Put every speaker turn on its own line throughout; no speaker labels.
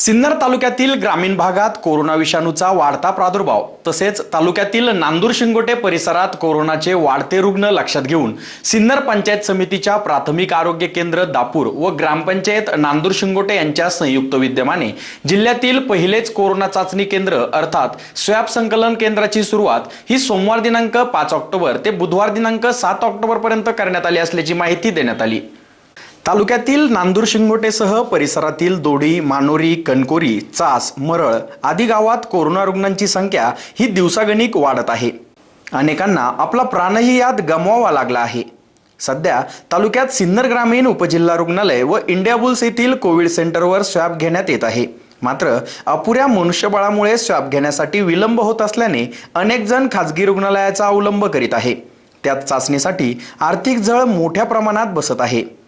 Sinnar तालुक्यातील ग्रामीण भागात कोरोना विषाणूचा वाढता प्रादुर्भाव तसेच तालुक्यातील नांदूर शिंगोटे परिसरात कोरोनाचे वाढते रुग्ण लक्षात घेऊन सिन्नर पंचायत समितीच्या प्राथमिक आरोग्य केंद्र दापूर व ग्रामपंचायत नांदूर शिंगोटे यांच्या संयुक्त विद्यमाने जिल्ह्यातील पहिलेच कोरोना चाचणी केंद्र अर्थात स्वॅब संकलन केंद्राची सुरुवात ही सोमवार दिनांक पाच ऑक्टोबर ते बुधवार दिनांक सात ऑक्टोबर पर्यंत करण्यात आली असल्याची माहिती देण्यात आली. तालुक्यातील नांदूर शिंगोटेसह परिसरातील दोडी मानोरी कणकोरी चास मरळ आदी गावात कोरोना रुग्णांची संख्या ही दिवसागणिक वाढत आहे. अनेकांना आपला प्राणही यात गमवावा लागला आहे. सध्या तालुक्यात सिन्नर ग्रामीण उपजिल्हा रुग्णालय व इंडिया बुल्स येथील कोविड सेंटरवर स्वॅब घेण्यात येत आहे. मात्र अपुऱ्या मनुष्यबळामुळे स्वॅब घेण्यासाठी विलंब होत असल्याने अनेक जण खाजगी रुग्णालयाचा अवलंब करीत आहे. त्यात चाचणीसाठी आर्थिक झळ मोठ्या प्रमाणात बसत आहे.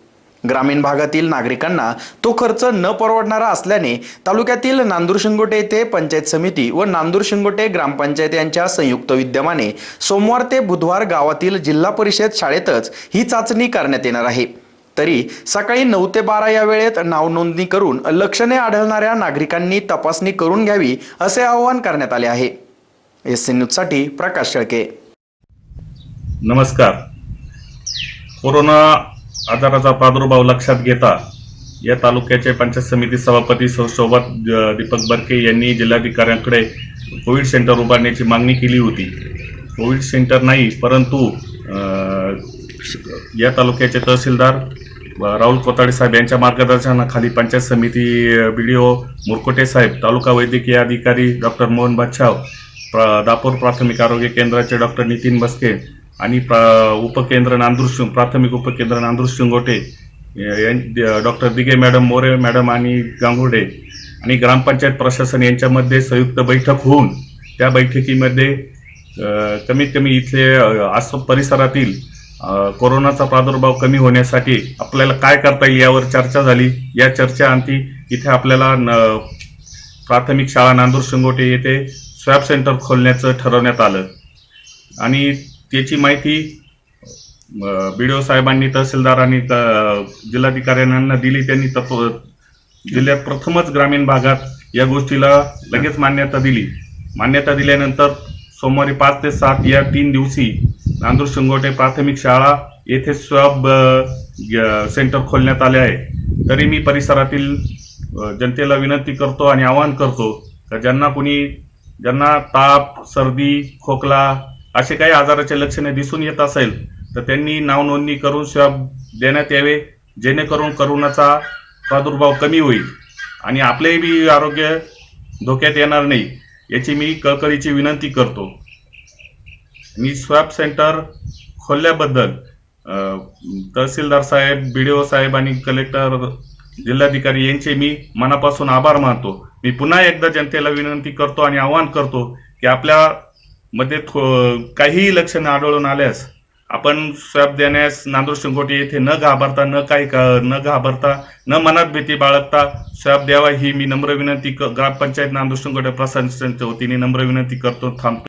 ग्रामीण भागातील नागरिकांना तो खर्च न परवडणारा असल्याने तालुक्यातील नांदूर शिंगोटे येथे पंचायत समिती व नांदूर शिंगोटे ग्रामपंचायत यांच्या संयुक्त विद्यमाने सोमवार ते बुधवार गावातील जिल्हा परिषद शाळेतच ही चाचणी करण्यात येणार आहे. तरी सकाळी नऊ ते बारा या वेळेत नाव नोंदणी करून लक्षणे आढळणाऱ्या नागरिकांनी तपासणी करून घ्यावी असे आवाहन करण्यात आले आहे. एस सी न्यूजसाठी प्रकाश शेळके.
नमस्कार. कोरोना आजाराचा प्रादुर्भाव लक्षात घेता या तालुक्याचे पंचायत समिती सभापती सौ दीपक बर्के यांनी जिल्हाधिकाऱ्यांकडे कोविड सेंटर उभारण्याची मागणी केली होती. कोविड सेंटर नाही परंतु या तालुक्याचे तहसीलदार राहुल कोताडे साहेब यांच्या मार्गदर्शनाखाली पंचायत समिती बी डी ओ मुरकोटे साहेब तालुका वैद्यकीय अधिकारी डॉक्टर मोहन बादशाव प्रा दापोर प्राथमिक आरोग्य केंद्राचे डॉक्टर नितीन बस्के आणि प्रा उपकेंद्र नांदूर प्राथमिक उपकेंद्र Nandur Shingote doctor Dige madam More madam आणि गांगुडे आणि ग्रामपंचायत प्रशासन यांच्यामध्ये संयुक्त बैठक होऊन त्या बैठकीमध्ये कमीत कमी इथले आस परिसरातील कोरोनाचा प्रादुर्भाव कमी होण्यासाठी आपल्याला काय करता येईल यावर चर्चा झाली. या चर्चा अंती इथे आपल्याला न- प्राथमिक शाळा नांदूर शिंगोटे येथे स्वॅब सेंटर खोलण्याचं ठरवण्यात आलं. आणि त्याची माहिती बी डी ओ साहेबांनी तहसीलदारांनी त- जिल्हाधिकाऱ्यांना दिली त्यांनी तत्व जिल्ह्यात प्रथमच ग्रामीण भागात या गोष्टीला लगेच मान्यता दिली. मान्यता दिल्यानंतर सोमवारी पाच ते सात या तीन दिवशी नांदूर शिंगोटे प्राथमिक शाळा येथे स्वॅब सेंटर खोलण्यात आले आहे. तरी मी परिसरातील जनतेला विनंती करतो आणि आवाहन करतो का ज्यांना कुणी ज्यांना ताप सर्दी खोकला असे काही आजाराचे लक्षणे दिसून येत असेल तर त्यांनी नाव नोंदणी करून स्वॅब देण्यात यावे. जेणेकरून करोनाचा प्रादुर्भाव कमी होईल आणि आपलेही बी आरोग्य धोक्यात येणार नाही याची मी कळकळीची विनंती करतो. मी स्वॅब सेंटर खोलल्याबद्दल तहसीलदार साहेब बी डी ओ साहेब आणि कलेक्टर जिल्हाधिकारी यांचे मी मनापासून आभार मानतो. मी पुन्हा एकदा जनतेला विनंती करतो आणि आवाहन करतो की आपल्या मध्ये थो- काहीही लक्षणं आढळून आल्यास आपण स्वॅब देण्यास नांदूर शिंगोटी येथे न घाबरता न काही का न घाबरता न मनात भीती बाळगता स्वॅब द्यावा ही मी नम्र विनंती ग्रामपंचायत नांदूर शिंगोटे प्रशासनाच्या वतीने नम्र विनंती करतो थांबतो.